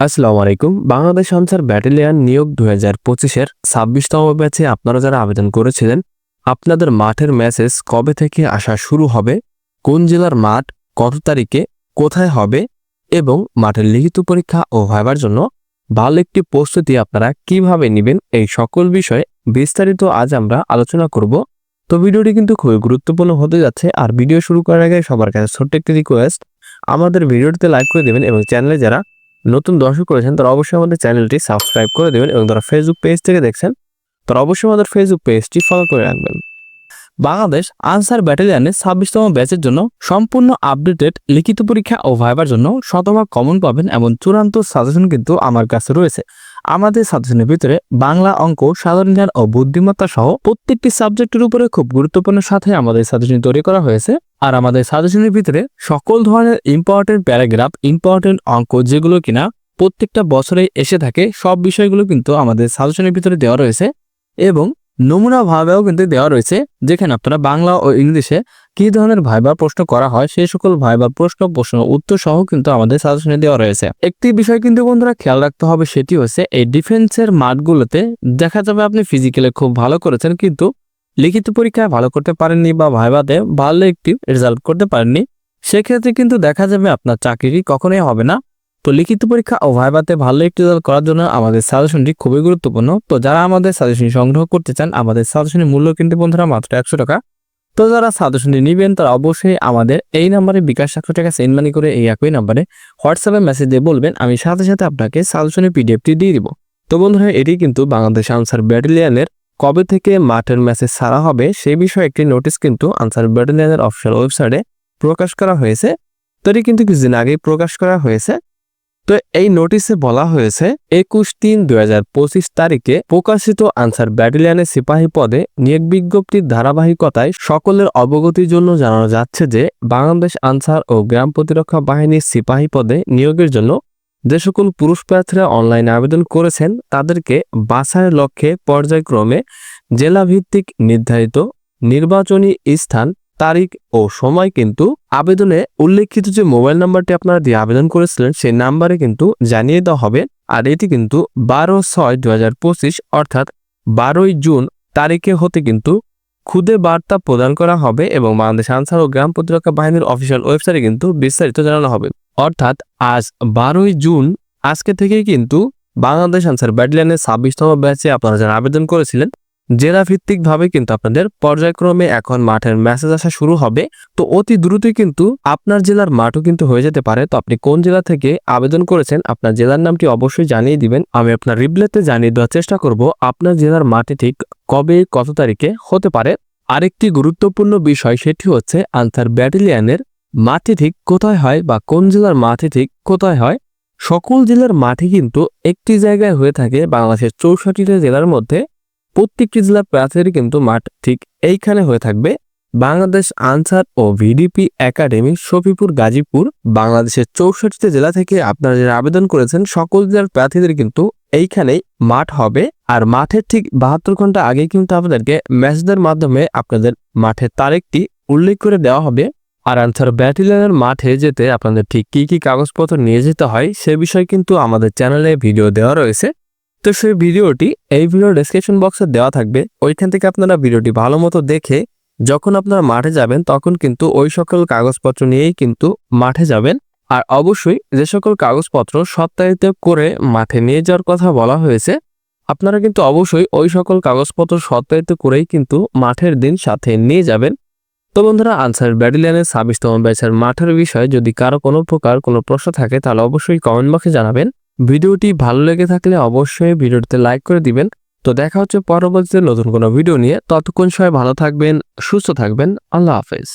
আসসালামু আলাইকুম। বাংলাদেশ আনসার ব্যাটালিয়ান নিয়োগ দু হাজার পঁচিশের ছাব্বিশতম ব্যাচে আপনারা যারা আবেদন করেছিলেন, আপনাদের মাঠের মেসেজ কবে থেকে আসা শুরু হবে, কোন জেলার মাঠ, কত তারিখে, কোথায় হবে এবং মাঠের লিখিত পরীক্ষা ও ভাইবার জন্য ভালো একটি প্রস্তুতি আপনারা কীভাবে নেবেন এই সকল বিষয়ে বিস্তারিত আজ আমরা আলোচনা করব। তো ভিডিওটি কিন্তু খুবই গুরুত্বপূর্ণ হতে যাচ্ছে আর ভিডিও শুরু করার আগে সবার কাছে ছোট্ট একটি রিকোয়েস্ট আমাদের ভিডিওটিতে লাইক করে দেবেন এবং চ্যানেলে যারা নতুন দর্শক করেছেন, তারা অবশ্যই আমাদের চ্যানেলটি সাবস্ক্রাইব করে দেবেন এবং তারা ফেসবুক পেজ থেকে দেখছেন, তারা অবশ্যই আমাদের ফেসবুক পেজটি ফলো করে রাখবেন। বাংলাদেশ আনসার ব্যাটালিয়নের ছাব্বিশতম ব্যাচের জন্য সম্পূর্ণ আপডেটেড লিখিত পরীক্ষা ও ভাইবার জন্য শতভাগ কমন পাবেন এবং চূড়ান্ত সাজেশন কিন্তু আমার কাছে রয়েছে। আমাদের সাজেশনের ভিতরে বাংলা অঙ্ক, সাধারণ জ্ঞান ও বুদ্ধিমত্তা সহ প্রত্যেকটি সাবজেক্টের উপরে খুব গুরুত্বপূর্ণ সাথে আমাদের সাজেশন তৈরি করা হয়েছে। আর আমাদের সাজেশনের ভিতরে সকল ধরনের ইম্পর্টেন্ট প্যারাগ্রাফ ইম্পর্টেন্ট অঙ্ক যেগুলো কিনা প্রত্যেকটা বছরে এসে থাকে, সব বিষয়গুলো কিন্তু আমাদের সাজেশনের ভিতরে দেওয়া রয়েছে। এবং নমুনা ভাবেও কিন্তু দেওয়া রয়েছে, যেখানে আপনারা বাংলা ও ইংলিশে কি ধরনের ভাইবার প্রশ্ন করা হয়, সেই সকল ভাইবার প্রশ্ন প্রশ্ন উত্তর সহ কিন্তু আমাদের সাজেশনে দেওয়া রয়েছে। একটি বিষয় কিন্তু বন্ধুরা খেয়াল রাখতে হবে, সেটি হচ্ছে এই ডিফেন্সের মাঠগুলোতে দেখা যাবে আপনি ফিজিক্যালে খুব ভালো করেছেন, কিন্তু লিখিত পরীক্ষায় ভালো করতে পারেননি বা ভাইবাতে ভালো একটি রেজাল্ট করতে পারেননি, সেক্ষেত্রে কিন্তু দেখা যাবে আপনার চাকরি কখনোই হবে না। তো লিখিত পরীক্ষা ও ভাইবাতে ভালো একটি রেজাল্ট করার জন্য আমাদের সাজেশনটি খুবই গুরুত্বপূর্ণ। তো যারা আমাদের সাজেশন সংগ্রহ করতে চান, আমাদের সাজেশনের মূল্য কিন্তু বন্ধুরা মাত্র একশো টাকা। তো যারা সাজেশনটি নেবেন, তারা অবশ্যই আমাদের এই নাম্বারে বিকাশ একশো টাকা সেন্ড মানি করে এই একই নাম্বারে হোয়াটসঅ্যাপে মেসেজ দিয়ে বলবেন, আমি সাথে সাথে আপনাকে সাজেশনের পিডিএফটি দিয়ে দিব। তো বন্ধুরা, এটি কিন্তু বাংলাদেশ আনসার ব্যাটালিয়ানের কবে থেকে মাঠের মেসেজ ছাড়া হবে সেই বিষয়ে একটি নোটিশ কিন্তু আনসার ব্যাটালিয়ানের অফিসিয়াল ওয়েবসাইটে প্রকাশ করা হয়েছে। তো এটি কিন্তু কিছুদিন আগেই প্রকাশ করা হয়েছে। তো এই নোটিশে বলা হয়েছে, একুশ তিন দুই তারিখে প্রকাশিত আনসার ব্যাটালিয়ানের সিপাহী পদে নিয়োগ বিজ্ঞপ্তির ধারাবাহিকতায় সকলের অবগতির জন্য জানানো যাচ্ছে যে, বাংলাদেশ আনসার ও গ্রাম প্রতিরক্ষা বাহিনীর সিপাহী পদে নিয়োগের জন্য যে সকল পুরুষ প্রার্থীরা অনলাইনে আবেদন করেছেন, তাদেরকে বাছাইয়ের লক্ষ্যে পর্যায়ক্রমে জেলাভিত্তিক নির্ধারিত নির্বাচনী স্থান তারিখ ও সময় কিন্তু আবেদনে উল্লেখিত যে মোবাইল নাম্বারটি আপনারা দিয়ে আবেদন করেছিলেন, সেই নাম্বারে কিন্তু জানিয়ে দেওয়া হবে। আর এটি কিন্তু বারো ছয় দু অর্থাৎ বারোই জুন তারিখে হতে কিন্তু খুদে বার্তা প্রদান করা হবে এবং বাংলাদেশ আনসার ও গ্রাম প্রতিরক্ষা বাহিনীর অফিসিয়াল ওয়েবসাইটে কিন্তু বিস্তারিত জানানো হবে। অর্থাৎ আজ বারোই জুন, আজকে থেকেই কিন্তু বাংলাদেশ আনসার ব্যাটালিয়নের ছাব্বিশতম ব্যাচে আপনারা যারা আবেদন করেছিলেন জেলা ভিত্তিকভাবে কিন্তু আপনাদের পর্যায়ক্রমে এখন মাঠের মেসেজ আসা শুরু হবে। তো অতি দ্রুতই কিন্তু আপনার জেলার মাঠও কিন্তু হয়ে যেতে পারে। তো আপনি কোন জেলা থেকে আবেদন করেছেন, আপনার জেলার নামটি অবশ্যই জানিয়ে দিবেন। আমি আপনার রিপ্লেতে জানিয়ে দেওয়ার চেষ্টা করব, আপনার জেলার মাঠে ঠিক কবে, কত তারিখে হতে পারে। আরেকটি গুরুত্বপূর্ণ বিষয় সেটি হচ্ছে আনসার ব্যাটালিয়ানের মাঠে ঠিক কোথায় হয় বা কোন জেলার মাঠে ঠিক কোথায় হয়। সকল জেলার মাঠে কিন্তু একটি জায়গায় হয়ে থাকে বাংলাদেশের চৌষট্টিটা জেলার মধ্যে। প্রত্যেকটি জেলার প্রার্থীদের কিন্তু মাঠ ঠিক এইখানে হয়ে থাকবে। বাংলাদেশ আনসার ও ভিডিপি একাডেমি, শফিপুর, গাজীপুর, বাংলাদেশের চৌষট্টিটা জেলা থেকে আপনারা যারা আবেদন করেছেন, সকল জেলার প্রার্থীদের কিন্তু এইখানেই মাঠ হবে। আর মাঠের ঠিক বাহাত্তর ঘণ্টা আগে কিন্তু আপনাদেরকে ম্যাচদের মাধ্যমে আপনাদের মাঠের তারিখটি উল্লেখ করে দেওয়া হবে। আর আনসার ব্যাটালিয়নের মাঠে যেতে আপনাদের ঠিক কি কি কাগজপত্র নিয়ে যেতে হয়, সে বিষয়ে কিন্তু আমাদের চ্যানেলে ভিডিও দেওয়া রয়েছে। তো সেই ভিডিওটি এই ভিডিও ডেসক্রিপশন বক্সে দেওয়া থাকবে। ওইখান থেকে আপনারা ভিডিওটি ভালো মতো দেখে যখন আপনারা মাঠে যাবেন, তখন কিন্তু ওই সকল কাগজপত্র নিয়েই কিন্তু মাঠে যাবেন। আর অবশ্যই যে সকল কাগজপত্র সপ্তাহিত করে মাঠে নিয়ে যাওয়ার কথা বলা হয়েছে, আপনারা কিন্তু অবশ্যই ওই সকল কাগজপত্র সত্যায়িত করেই কিন্তু মাঠের দিন সাথে নিয়ে যাবেন। তো বন্ধুরা, আনসার ব্যাটালিয়ানের ছাব্বিশতম ব্যাচের মাঠের বিষয়ে যদি কারও কোনো প্রকার কোনো প্রশ্ন থাকে, তাহলে অবশ্যই কমেন্ট বক্সে জানাবেন। ভিডিওটি ভালো লেগে থাকলে অবশ্যই ভিডিওটিতে লাইক করে দিবেন। তো দেখা হচ্ছে পরবর্তীতে নতুন কোনো ভিডিও নিয়ে। ততক্ষণ সবাই ভালো থাকবেন, সুস্থ থাকবেন। আল্লাহ হাফেজ।